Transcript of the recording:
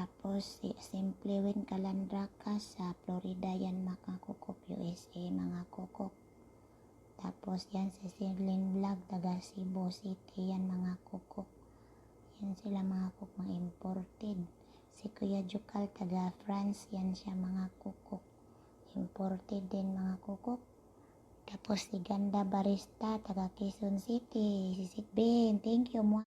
Tapos si Simple Win Calandraca sa Florida yan mga kukok USA mga kukok. Tapos yan si Silin Vlog taga Cebu City yan mga kukok. Yan sila mga kukok mga imported. Si Kuya Jukal taga France yan siya mga kukok. Imported din mga kukok. Tapos si Ganda Barista taga Quezon City. Si Sikbin, thank you mo.